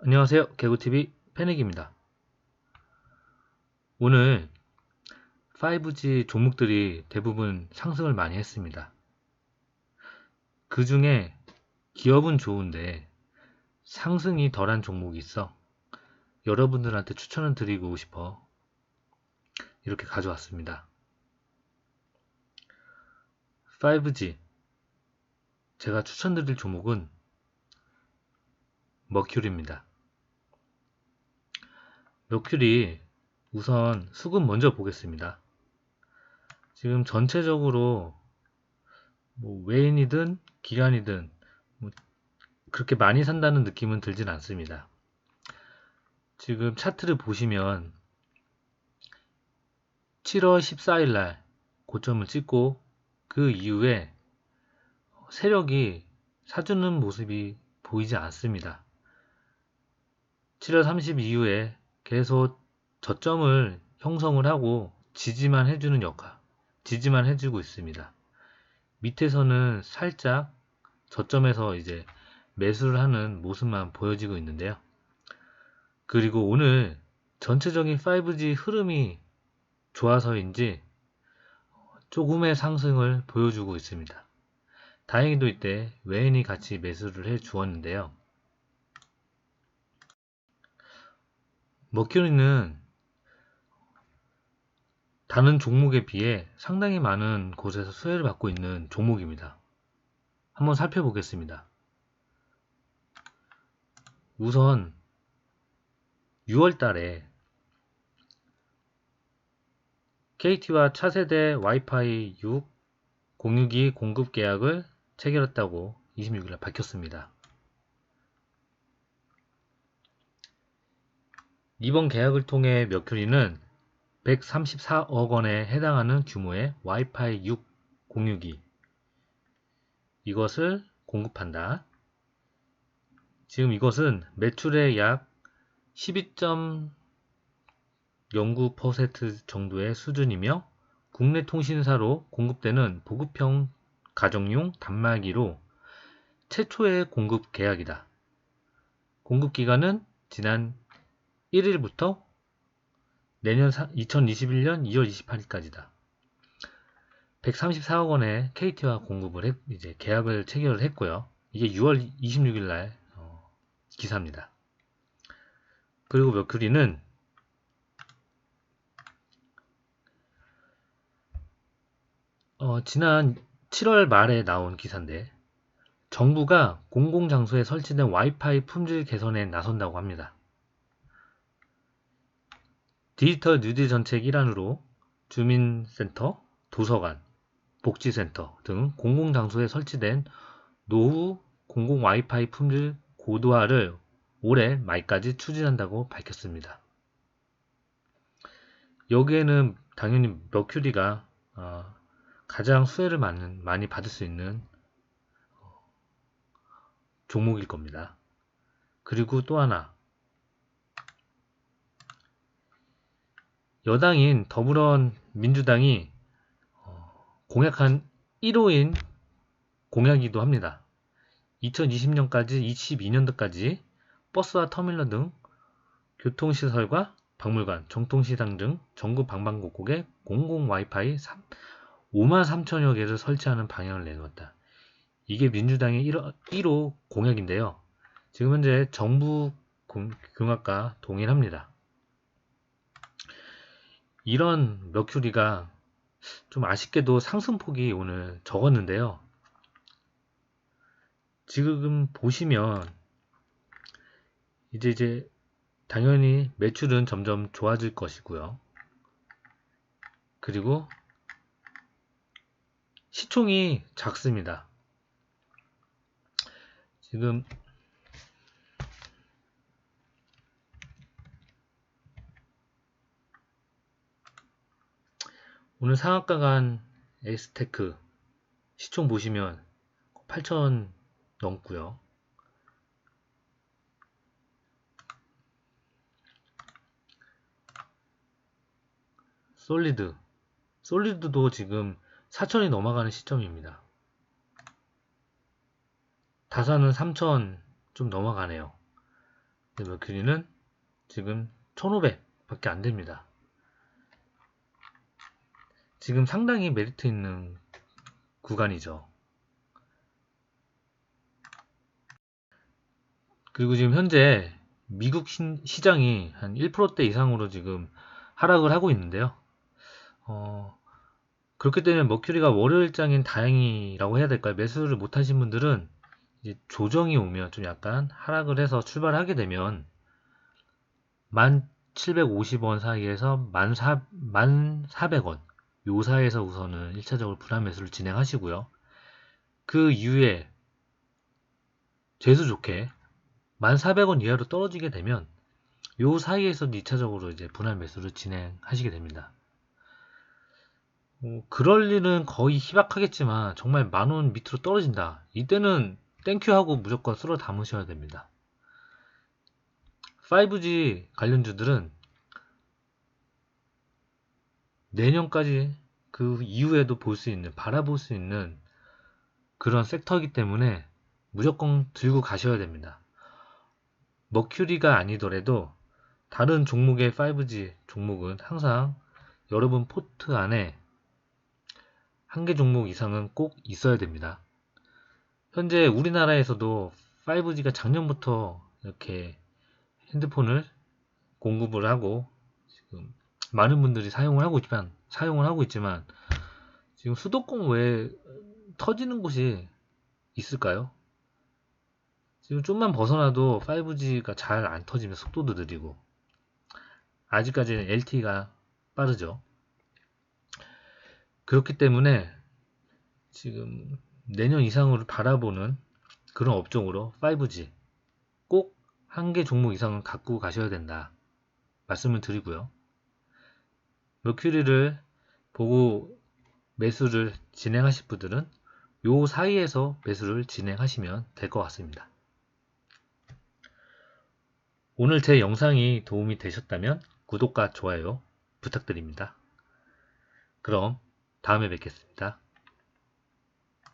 안녕하세요. 개구TV 패닉입니다. 오늘 5G 종목들이 대부분 상승을 많이 했습니다. 그 중에 기업은 좋은데 상승이 덜한 종목이 있어 여러분들한테 추천을 드리고 싶어 이렇게 가져왔습니다. 5G 제가 추천드릴 종목은 머큐리입니다. 머큐리 우선 수급 먼저 보겠습니다. 지금 전체적으로 뭐 외인이든 기관이든 뭐 그렇게 많이 산다는 느낌은 들진 않습니다. 지금 차트를 보시면 7월 14일 날 고점을 찍고 그 이후에 세력이 사주는 모습이 보이지 않습니다. 7월 30 이후에 계속 저점을 형성을 하고 지지만 해주는 역할, 지지만 해주고 있습니다. 밑에서는 살짝 저점에서 이제 매수를 하는 모습만 보여지고 있는데요. 그리고 오늘 전체적인 5G 흐름이 좋아서인지 조금의 상승을 보여주고 있습니다. 다행히도 이때 외인이 같이 매수를 해 주었는데요. 머큐리는 다른 종목에 비해 상당히 많은 곳에서 수혜를 받고 있는 종목입니다. 한번 살펴보겠습니다. 우선 6월 달에 KT와 차세대 와이파이 6 공유기 공급 계약을 체결했다고 26일에 밝혔습니다. 이번 계약을 통해 머큐리는 134억 원에 해당하는 규모의 와이파이 6 공유기 이것을 공급한다. 지금 이것은 매출의 약 12.09% 정도의 수준이며 국내 통신사로 공급되는 보급형 가정용 단말기로 최초의 공급 계약이다. 공급 기간은 지난 1일부터 내년 2021년 2월 28일까지다. 134억 원의 KT와 공급을 했, 이제 계약을 체결을 했고요. 이게 6월 26일 날 어, 기사입니다. 그리고 머큐리는 어, 지난 7월 말에 나온 기사인데 정부가 공공장소에 설치된 와이파이 품질 개선에 나선다고 합니다. 디지털 뉴딜 정책 일환으로 주민센터, 도서관, 복지센터 등 공공장소에 설치된 노후 공공 와이파이 품질 고도화를 올해 말까지 추진한다고 밝혔습니다. 여기에는 당연히 머큐리가 어, 가장 수혜를 많이 받을 수 있는 어, 종목일 겁니다. 그리고 또 하나 여당인 더불어민주당이 어, 공약한 1호인 공약이기도 합니다. 2020년까지 22년도까지 버스와 터미널 등 교통시설과 박물관, 정통시장 등 전국 방방곡곡에 공공 와이파이 5만 3천여 개를 설치하는 방향을 내놓았다. 이게 민주당의 1호, 1호 공약인데요. 지금 현재 정부 공약과 동일합니다. 이런 머큐리가 좀 아쉽게도 상승폭이 오늘 적었는데요. 지금 보시면 이제 이제 당연히 매출은 점점 좋아질 것이고요. 그리고 시총이 작습니다. 지금 오늘 상한가 간 에스테크 시총 보시면 8천 넘고요. 솔리드 솔리드도 지금 4천이 넘어가는 시점입니다. 다산은 3천 좀 넘어가네요. 근데 머큐리는 지금 1500 밖에 안 됩니다. 지금 상당히 메리트 있는 구간이죠. 그리고 지금 현재 미국 신- 시장이 한 1%대 이상으로 지금 하락을 하고 있는데요. 어, 그렇기 때문에 머큐리가 월요일장인 다행이라고 해야 될까요? 매수를 못하신 분들은 이제 조정이 오면 좀 약간 하락을 해서 출발하게 되면 1750원 사이에서 1400원 요 사이에서 우선은 1차적으로 분할 매수를 진행하시고요. 그 이후에 재수 좋게 1400원 이하로 떨어지게 되면 요 사이에서 2차적으로 이제 분할 매수를 진행하시게 됩니다. 어, 그럴 일은 거의 희박하겠지만 정말 만원 밑으로 떨어진다. 이때는 땡큐 하고 무조건 쓸어 담으셔야 됩니다. 5G 관련주들은 내년까지 그 이후에도 볼 수 있는, 바라볼 수 있는 그런 섹터이기 때문에 무조건 들고 가셔야 됩니다. 머큐리가 아니더라도 다른 종목의 5G 종목은 항상 여러분 포트 안에 한 개 종목 이상은 꼭 있어야 됩니다. 현재 우리나라에서도 5G가 작년부터 이렇게 핸드폰을 공급을 하고 지금 많은 분들이 사용을 하고 있지만 사용을 하고 있지만 지금 수도권 외에 터지는 곳이 있을까요? 지금 좀만 벗어나도 5G가 잘 안 터지면 속도도 느리고 아직까지는 LTE가 빠르죠. 그렇기 때문에 지금 내년 이상으로 바라보는 그런 업종으로 5G 꼭 한 개 종목 이상은 갖고 가셔야 된다. 말씀을 드리고요. 머큐리를 보고 매수를 진행하실 분들은 요 사이에서 매수를 진행하시면 될 것 같습니다. 오늘 제 영상이 도움이 되셨다면 구독과 좋아요 부탁드립니다. 그럼 다음에 뵙겠습니다.